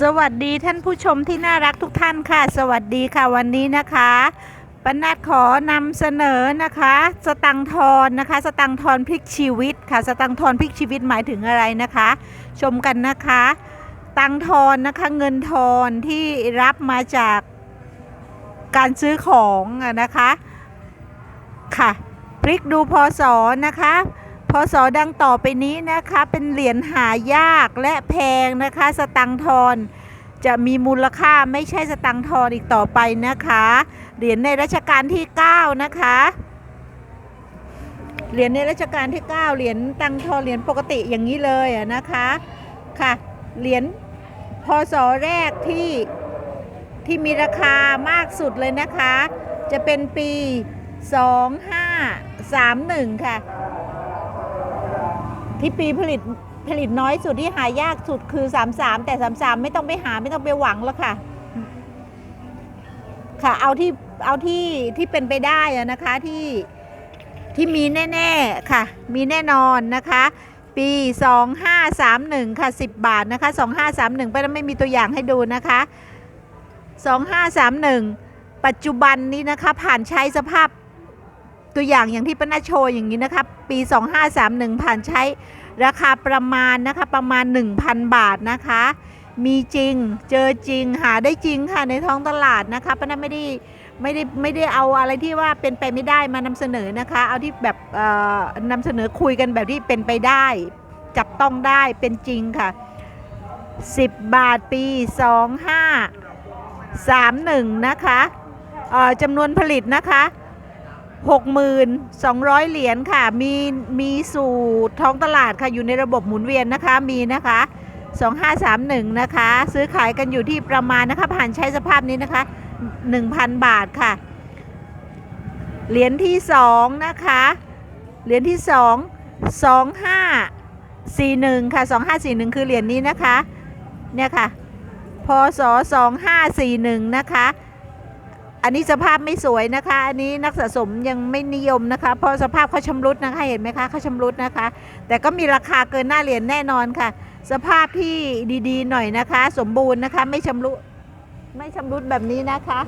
สวัสดีท่านผู้ชมที่น่ารักทุกท่านค่ะ สวัสดีค่ะวันนี้นะคะปนัดขอนำเสนอนะคะ สตังทอนนะคะ สตังทอนพลิกชีวิตค่ะ สตังทอนพลิกชีวิตหมายถึงอะไรนะคะ ชมกันนะคะ ตังทอนนะคะเงินทอนที่รับมาจากการซื้อของนะคะค่ะพลิกดูพศนะคะ พศดังต่อไปนี้นะคะเป็นเหรียญหายากและแพงนะคะ สตังทอนจะมีมูลค่าไม่ใช่สตังทอนอีกต่อไปนะคะ เหรียญในรัชกาลที่ 9 นะคะ เหรียญในรัชกาลที่ 9 เหรียญตังทอนเหรียญปกติอย่างนี้เลยนะคะค่ะเหรียญพศแรกที่ที่มีราคามากสุดเลยนะคะ จะเป็นปี 2531 ค่ะ ที่ปีผลิตผลิตน้อยสุดที่หายากสุดคือ 33 แต่ 33 ไม่ต้องไปหาไม่ต้องไปหวังแล้วค่ะ ค่ะ เอาที่เอาที่ที่เป็นไปได้นะคะที่ที่มีแน่ ๆ ค่ะ มีแน่นอนนะคะ ปี 2531 ค่ะ 10 บาทนะคะ 2531 ไปแล้วไม่มีตัวอย่างให้ดูนะคะ 2531 ปัจจุบันนี้นะคะผ่านใช้สภาพ ตัวอย่างอย่างที่ป้านาโชว์อย่างนี้นะคะปี 2531 ผ่านใช้ราคาประมาณนะคะประมาณ 1,000 บาทนะคะ มีจริงเจอจริงหาได้จริงค่ะในท้องตลาดนะคะป้านาไม่ได้ไม่ได้ไม่ได้เอาอะไรที่ว่าเป็นไปไม่ได้มานำเสนอนะคะ เอาที่แบบเอ่อนำเสนอคุยกันแบบที่เป็นไปได้ จับต้องได้เป็นจริงค่ะ 10 บาทปี 2531 นะคะจำนวนผลิตนะคะ 6,200 เหรียญค่ะ มีมีสู่ท้องตลาดค่ะอยู่ในระบบหมุนเวียนนะคะมีนะคะ 2531 นะคะ ซื้อขายกันอยู่ที่ประมาณนะคะ ผ่านใช้สภาพนี้นะคะ 1,000 บาทค่ะ เหรียญที่ 2 นะคะ เหรียญที่ 2 2541 ค่ะ 2541 คือเหรียญนี้นะคะ เนี่ยค่ะพศ2541 นะคะ อันนี้สภาพไม่สวยนะคะ อันนี้นักสะสมยังไม่นิยมนะคะ เพราะสภาพเขาชำรุดนะคะ เห็นไหมคะเขาชำรุดนะคะ แต่ก็มีราคาเกินหน้าเหรียญแน่นอนค่ะ สภาพที่ดีๆ หน่อยนะคะ สมบูรณ์นะคะ ไม่ชำรุดไม่ชำรุดแบบนี้นะคะ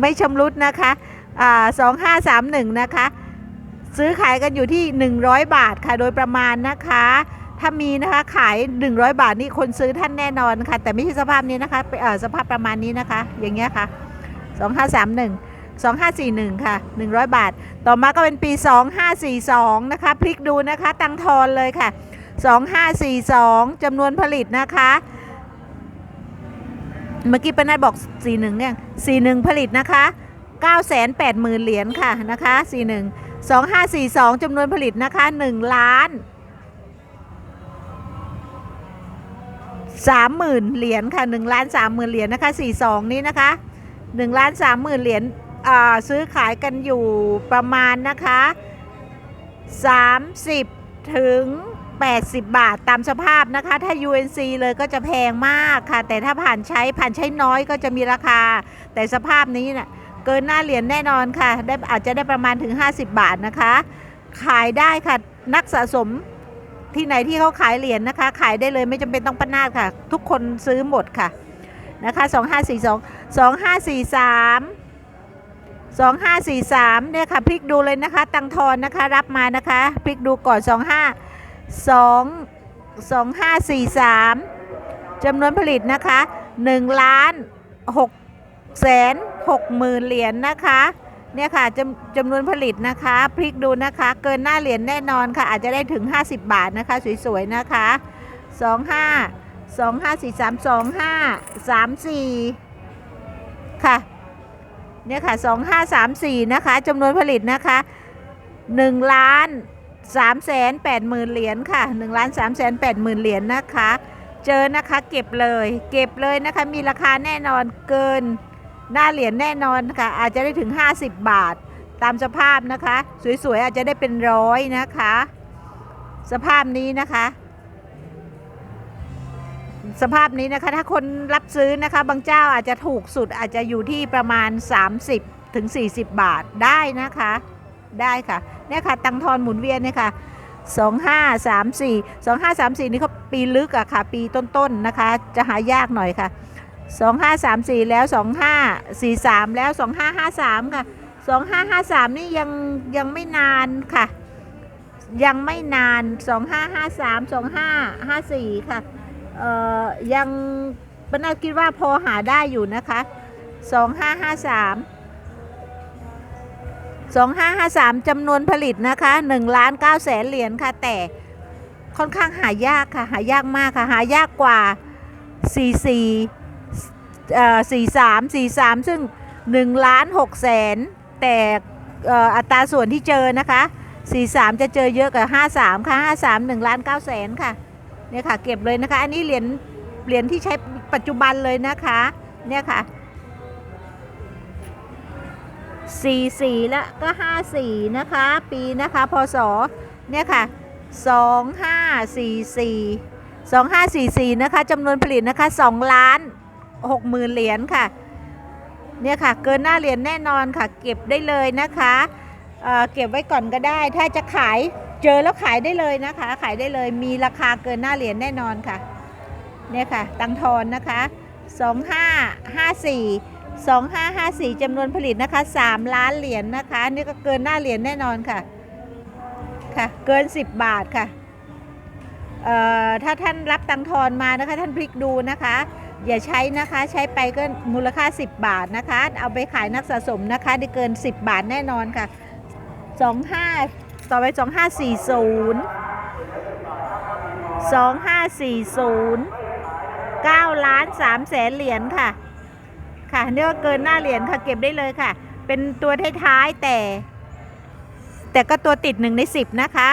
ไม่ชำรุดนะคะสองห้าสามหนึ่งนะคะ ซื้อขายกันอยู่ที่ 100 บาทค่ะ โดยประมาณนะคะ ถ้ามีนะคะขาย 100 บาทนี่คนซื้อท่านแน่นอนค่ะ แต่ไม่ใช่สภาพนี้นะคะเออสภาพประมาณนี้นะคะ อย่างเงี้ยค่ะ 2531 2541 ค่ะ 100 บาท ต่อมาก็เป็นปี 2542 นะคะ พลิกดูนะคะ ตังทอนเลยค่ะ 2542 จำนวนผลิตนะคะ เมื่อกี้ป้านัดบอก 41 เนี่ย 41 ผลิตนะคะ 980,000 เหรียญค่ะนะคะ 41 2542 จำนวนผลิตนะคะ 1 ล้าน 30,000เหรียญค่ะ1ล้าน30,000เหรียญนะคะ42นี้นะคะ1ล้าน30,000เหรียญอ่าซื้อขายกันอยู่ประมาณนะคะ30ถึง 80 บาทตามสภาพนะคะ ถ้า UNC เลยก็จะแพงมากค่ะ แต่ถ้าผ่านใช้ผ่านใช้น้อยก็จะมีราคา แต่สภาพนี้น่ะเกินหน้าเหรียญแน่นอนค่ะ ได้อาจจะได้ประมาณถึง 50 บาทนะคะ ขายได้ค่ะนักสะสม ที่ไหนที่เขาขายเหรียญนะคะ ขายได้เลยไม่จำเป็นต้องปนาดค่ะ ทุกคนซื้อหมดค่ะนะคะ2542 2543 2543เนี่ยค่ะพลิกดูเลยนะคะ ตังทอนนะคะรับมานะคะพลิกดูก่อน25 2 2543จำนวนผลิตนะคะ1ล้าน6แสน6หมื่นเหรียญนะคะ เนี่ยค่ะจำจำนวนผลิตนะคะพลิกดูนะคะ เกินหน้าเหรียญแน่นอนค่ะ อาจจะได้ถึง 50 บาทนะคะ สวยๆนะคะ 25 2543 25 34 ค่ะเนี่ยค่ะ 2534 นะคะจำนวนผลิตนะคะ1ล้าน3แสน8หมื่นเหรียญค่ะ1ล้าน3แสน8หมื่นเหรียญนะคะ เจอนะคะเก็บเลย เก็บเลยนะคะมีราคาแน่นอนเกิน หน้าเหรียญแน่นอนค่ะ อาจจะได้ถึง 50 บาท ตามสภาพนะคะ สวยๆ อาจจะได้เป็นร้อยนะคะ สภาพนี้นะคะ สภาพนี้นะคะ ถ้าคนรับซื้อนะคะ บางเจ้าอาจจะถูกสุดอาจจะอยู่ที่ประมาณ 30 ถึง 40 บาทได้นะคะ ได้ค่ะ เนี่ยค่ะ ตังทอนหมุนเวียนเนี่ยค่ะ2534 2534 นี่เขาปีลึกอะค่ะ ปีต้นๆนะคะ จะหายากหน่อยค่ะ 2534 แล้ว 2543 แล้ว 2553 ค่ะ 2553 นี่ยังยังไม่นานค่ะ ยังไม่นาน 2553 2554 ค่ะ เอ่อ ยังปนาคิดว่าพอหาได้อยู่นะคะ 2553 2553จำนวนผลิตนะคะ1ล้าน9แสนเหรียญค่ะ แต่ค่อนข้างหายากค่ะ หายากมากค่ะ หายากกว่า 44 เอ่อ43 43ซึ่ง1ล้าน6แสนแต่อัตราส่วนที่เจอนะคะ 43 จะเจอเยอะกว่า53 ค่ะ 53 1ล้าน9แสนค่ะเนี่ยค่ะเก็บเลยนะคะ อันนี้เหรียญเหรียญที่ใช้ปัจจุบันเลยนะคะเนี่ยค่ะ 44 และก็ 54 นะคะ ปีนะคะพศเนี่ยค่ะ 2544 2544 นะคะจำนวนผลิตนะคะ2ล้าน 6หมื่นเหรียญค่ะ เนี่ยค่ะ เกินหน้าเหรียญแน่นอนค่ะ เก็บได้เลยนะคะเเก็บไว้ก่อนก็ได้ ถ้าจะขายเจอแล้วขายได้เลยนะคะ ขายได้เลยมีราคาเกินหน้าเหรียญแน่นอนค่ะ เนี่ยค่ะ ตังทอนนะคะ2554 2554จำนวนผลิตนะคะ 3 ล้านเหรียญนะคะ นี่ก็เกินหน้าเหรียญแน่นอนค่ะ ค่ะ เกิน 10 บาทค่ะ เอ่อ ถ้าท่านรับตังทอนมานะคะ ท่านพลิกดูนะคะ อย่าใช้นะคะใช้ไปก็มูลค่า 10 บาทนะคะ เอาไปขายนักสะสมนะคะได้เกิน 10 บาทแน่นอนค่ะ 25 ต่อไป 2540 2540 9ล้าน3แสนเหรียญค่ะ ค่ะเนี่ยก็เกินหน้าเหรียญค่ะเก็บได้เลยค่ะ เป็นตัวท้ายๆแต่ แต่ก็ตัวติด1ใน 10 นะคะ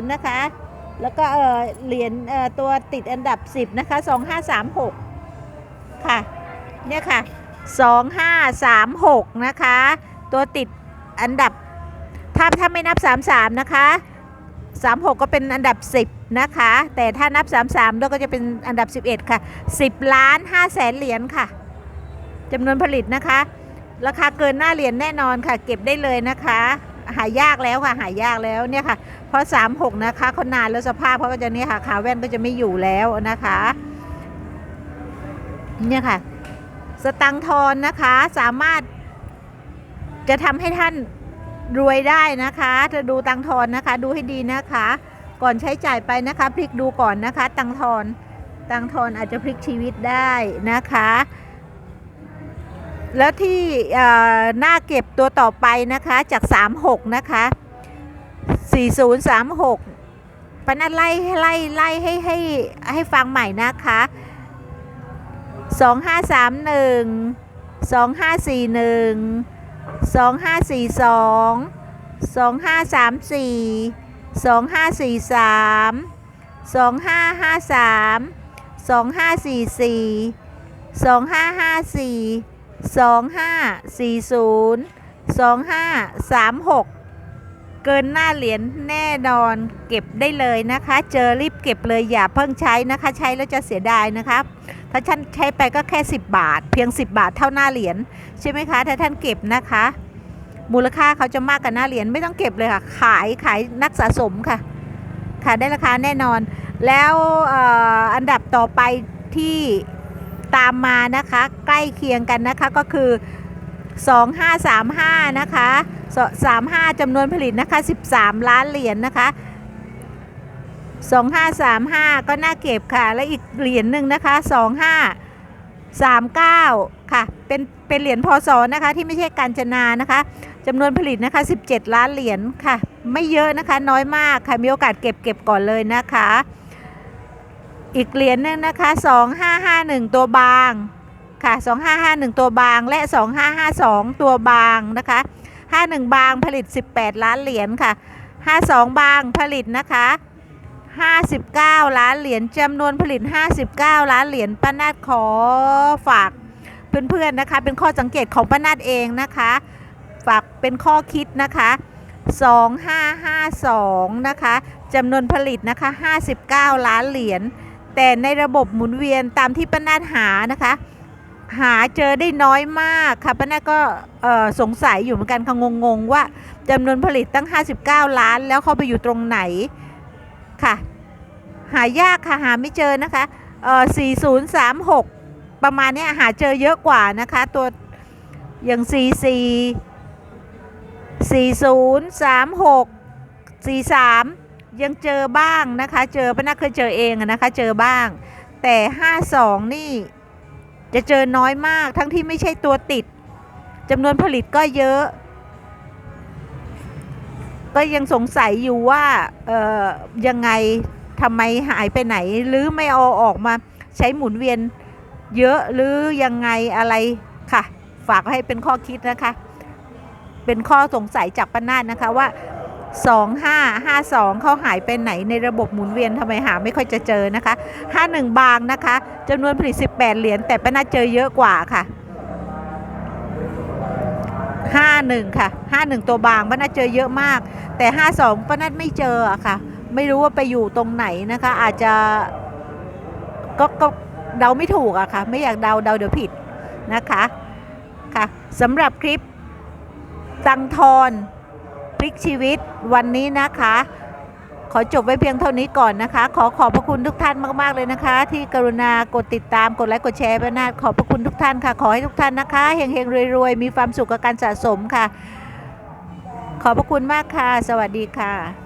2540 นะคะ แล้วก็เออเหรียญเออตัวติดอันดับ 10 นะคะ 2536 ค่ะ เนี่ยค่ะ 2536 นะคะ ตัวติดอันดับ ถ้าถ้าไม่นับ 33 นะคะ 36 ก็เป็นอันดับ 10 นะคะ แต่ถ้านับ 33 แล้วก็จะเป็นอันดับ 11 ค่ะ 10 ล้าน5แสนเหรียญค่ะจำนวนผลิตนะคะ ราคาเกินหน้าเหรียญแน่นอนค่ะ เก็บได้เลยนะคะ หายากแล้วค่ะหายากแล้วเนี่ยค่ะ เพราะ 36 นะคะเขานานแล้วสภาพเขาก็จะเนี่ยค่ะขาแว่นก็จะไม่อยู่แล้วนะคะเนี่ยค่ะ สตังทอนนะคะสามารถจะทำให้ท่านรวยได้นะคะจะดูตังทอนนะคะ ดูให้ดีนะคะ ก่อนใช้จ่ายไปนะคะ พลิกดูก่อนนะคะ ตังทอนตังทอนอาจจะพลิกชีวิตได้นะคะ แล้วที่หน้าเก็บตัวต่อไปนะคะจาก 36 นะคะ 4036ปนัดไล่ไล่ไล่ให้ให้ให้ฟังใหม่นะคะ 2531 2541 2542 2534 2543 2553 2544 2554 2540 2536 เกินหน้าเหรียญแน่นอนเก็บได้เลยนะคะ เจอรีบเก็บเลยอย่าเพิ่งใช้นะคะ ใช้แล้วจะเสียดายนะคะถ้าท่านใช้ไปก็แค่ 10 บาท เพียง 10 บาทเท่าหน้าเหรียญใช่ไหมคะ ถ้าท่านเก็บนะคะ มูลค่าเขาจะมากกว่าหน้าเหรียญไม่ต้องเก็บเลยค่ะ ขายขายนักสะสมค่ะขายได้ราคาแน่นอน แล้วอออันดับต่อไปที่ ตามมานะคะ ใกล้เคียงกันนะคะก็คือ 2535 นะคะ 35จำนวนผลิตนะคะ 13 ล้านเหรียญนะคะ 2535 ก็น่าเก็บค่ะ และอีกเหรียญหนึ่งนะคะ 2539 ค่ะ เป็นเป็นเหรียญพศนะคะที่ไม่ใช่การจนานะคะจำนวนผลิตนะคะ 17 ล้านเหรียญค่ะ ไม่เยอะนะคะน้อยมากค่ะ มีโอกาสเก็บเก็บก่อนเลยนะคะ อีกเหรียญหนึงนะคะ 2551 ตัวบางค่ะ 2551 ตัวบางและ 2552 ตัวบางนะคะ 51 บางผลิต 18 ล้านเหรียญค่ะ 52 บางผลิตนะคะ 59 ล้านเหรียญจำนวนผลิต 59 ล้านเหรียญป้านาดขอฝากเพื่อนๆนะคะ เป็นข้อสังเกตของป้านาดเองนะคะ ฝากเป็นข้อคิดนะคะ 2552 นะคะจำนวนผลิตนะคะ 59 ล้านเหรียญ แต่ในระบบหมุนเวียนตามที่ป้านาหานะคะ หาเจอได้น้อยมากค่ะป้านาก็สงสัยอยู่เหมือนกันค่ะงงๆว่าจำนวนผลิตตั้ง 59 ล้าน แล้วเขาไปอยู่ตรงไหนค่ะ หายากค่ะหาไม่เจอนะคะเอ่อ4036 ประมาณนี้หาเจอเยอะกว่านะคะ ตัวอย่าง 44 40 36 43 ยังเจอบ้างนะคะ เจอป้านาเคยเจอเองนะคะ เจอบ้าง แต่52นี่จะเจอน้อยมากทั้งที่ไม่ใช่ตัวติดจำนวนผลิตก็เยอะ ก็ยังสงสัยอยู่ว่าเอ่อยังไงทำไมหายไปไหน หรือไม่เอาออกมาใช้หมุนเวียนเยอะหรือยังไงอะไรค่ะ ฝากให้เป็นข้อคิดนะคะ เป็นข้อสงสัยจากป้านาดนะคะว่า 2552เขาหายไปไหนในระบบหมุนเวียนทำไมหาไม่ค่อยจะเจอนะคะ 51 บางนะคะจำนวนผลิต 18 เหรียญแต่ป้านาเจอเยอะกว่าค่ะ51ค่ะ51 ตัวบางป้าน่าเจอเยอะมาก แต่ 52ป้านาดไม่เจอะค่ะ ไม่รู้ว่าไปอยู่ตรงไหนนะคะ อาจจะก็ก็เดาไม่ถูกอะค่ะ ไม่อยากเดาเดาเดี๋ยวผิดนะคะค่ะสำหรับคลิปตังทอน ลิกชีวิตวันนี้นะคะ ขอจบไว้เพียงเท่านี้ก่อนนะคะ ขอขอบพระคุณทุกท่านมากๆเลยนะคะ ที่กรุณากดติดตามกดไลค์กดแชร์ไปนาขอบพระคุณทุกท่านค่ะ ขอให้ทุกท่านนะคะเฮงๆรวยๆมีความสุขกับการสะสมค่ะ ขอบพระคุณมากค่ะ สวัสดีค่ะ